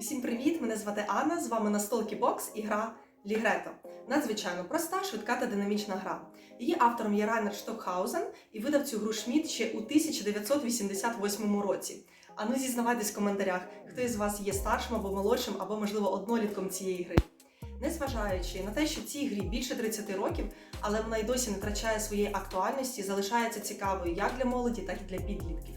Усім привіт! Мене звати Анна. З вами на столки бокс і гра Лігрето. Надзвичайно проста, швидка та динамічна гра. Її автором є Райнер Штокхаузен і видав цю гру Шмідт ще у 1988 році. А ну зізнавайтесь в коментарях, хто із вас є старшим або молодшим, або, можливо, однолітком цієї гри. Незважаючи на те, що цій грі більше 30 років, але вона й досі не втрачає своєї актуальності, залишається цікавою як для молоді, так і для підлітків.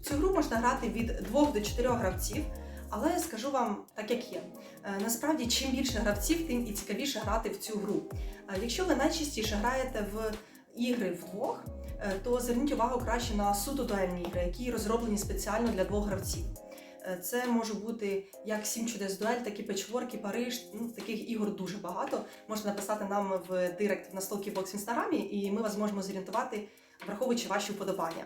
В цю гру можна грати від 2 до 4 гравців, але скажу вам так, як є. Е, Насправді, чим більше гравців, тим і цікавіше грати в цю гру. Е, Якщо ви найчастіше граєте в ігри вдвох, е, то зверніть увагу краще на суто дуельні ігри, які розроблені спеціально для двох гравців. Це може бути як сім чудес дуель, так і печворк, і Париж. Ну, таких ігор дуже багато. Можна написати нам в директ на столки бокс в інстаграмі, і ми вас зможемо зорієнтувати, враховуючи ваші вподобання.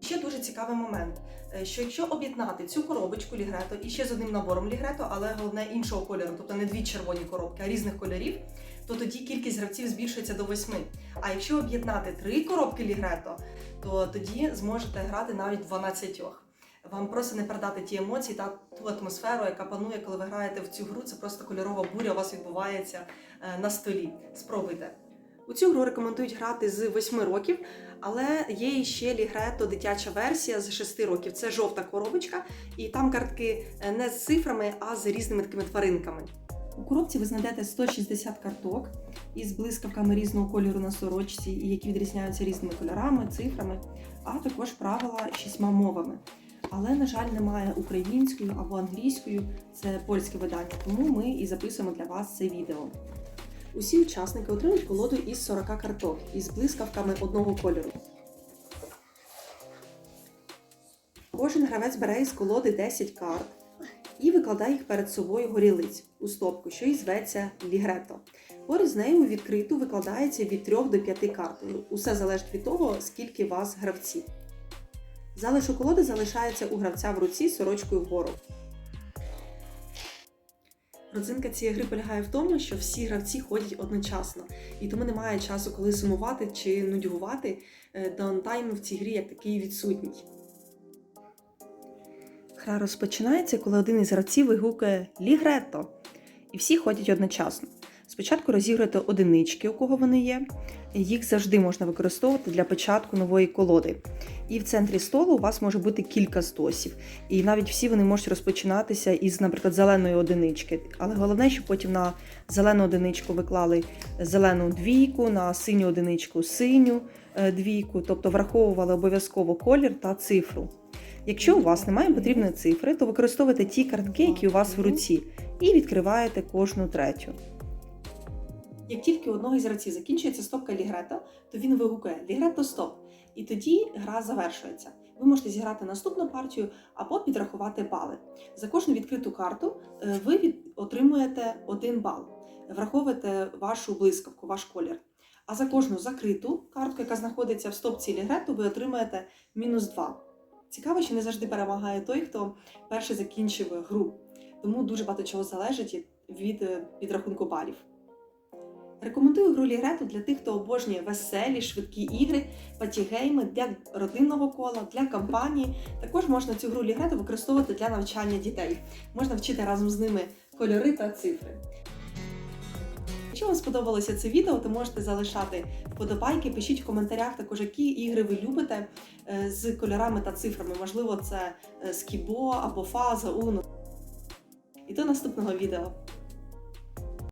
Ще дуже цікавий момент, що якщо об'єднати цю коробочку лігрето і ще з одним набором лігрето, але головне іншого кольору, тобто не дві червоні коробки, а різних кольорів, то тоді кількість гравців збільшується до восьми. А якщо об'єднати три коробки лігрето, то тоді зможете грати навіть 12. Вам просто не передати ті емоції та ту атмосферу, яка панує, коли ви граєте в цю гру. Це просто кольорова буря у вас відбувається е, на столі. Спробуйте. У цю гру рекомендують грати з 8 років, але є ще лігрето дитяча версія з 6 років. Це жовта коробочка, і там картки е, не з цифрами, а з різними такими тваринками. У коробці ви знайдете 160 карток із блискавками різного кольору на сорочці, які відрізняються різними кольорами, цифрами, а також правила шістьма мовами. Але, на жаль, немає українською або англійською, це польське видання, тому ми і записуємо для вас це відео. Усі учасники отримують колоду із 40 карток із блискавками одного кольору. Кожен гравець бере із колоди 10 карт і викладає їх перед собою горілиць у стопку, що і зветься лігрето. Поряд з нею відкриту викладається від 3 до 5 карт. Усе залежить від того, скільки вас гравців. Залишок колоди залишається у гравця в руці сорочкою вгору. Родзинка цієї гри полягає в тому, що всі гравці ходять одночасно, і тому немає часу, коли сумувати чи нудьгувати. Е, Даунтайм в цій грі як такий відсутній. Гра розпочинається, коли один із гравців вигукує Лігрето, і всі ходять одночасно. Спочатку розігруєте одинички, у кого вони є. Їх завжди можна використовувати для початку нової колоди. І в центрі столу у вас може бути кілька стосів. І навіть всі вони можуть розпочинатися із, наприклад, зеленої одинички. Але головне, щоб потім на зелену одиничку ви клали зелену двійку, на синю одиничку синю е, двійку, тобто враховували обов'язково колір та цифру. Якщо у вас немає потрібної цифри, то використовуйте ті картки, які у вас в руці, і відкриваєте кожну третю. Як тільки у одного із гравців закінчується стопка лігрето, то він вигукує лігрето стоп. І тоді гра завершується. Ви можете зіграти наступну партію або підрахувати бали. За кожну відкриту карту е, ви отримуєте один бал. Враховуєте вашу блискавку, ваш колір. А за кожну закриту картку, яка знаходиться в стопці лігрету, ви отримаєте мінус 2. Цікаво, що не завжди перемагає той, хто перший закінчив гру. Тому дуже багато чого залежить від е, підрахунку балів. Рекомендую гру Лігрету для тих, хто обожнює веселі, швидкі ігри, патігейми для родинного кола, для компанії. Також можна цю гру Лігрету використовувати для навчання дітей. Можна вчити разом з ними кольори та цифри. Якщо вам сподобалося це відео, то можете залишати вподобайки, пишіть в коментарях також, які ігри ви любите е, з кольорами та цифрами. Можливо, це е, скібо або фаза, уно. І до наступного відео.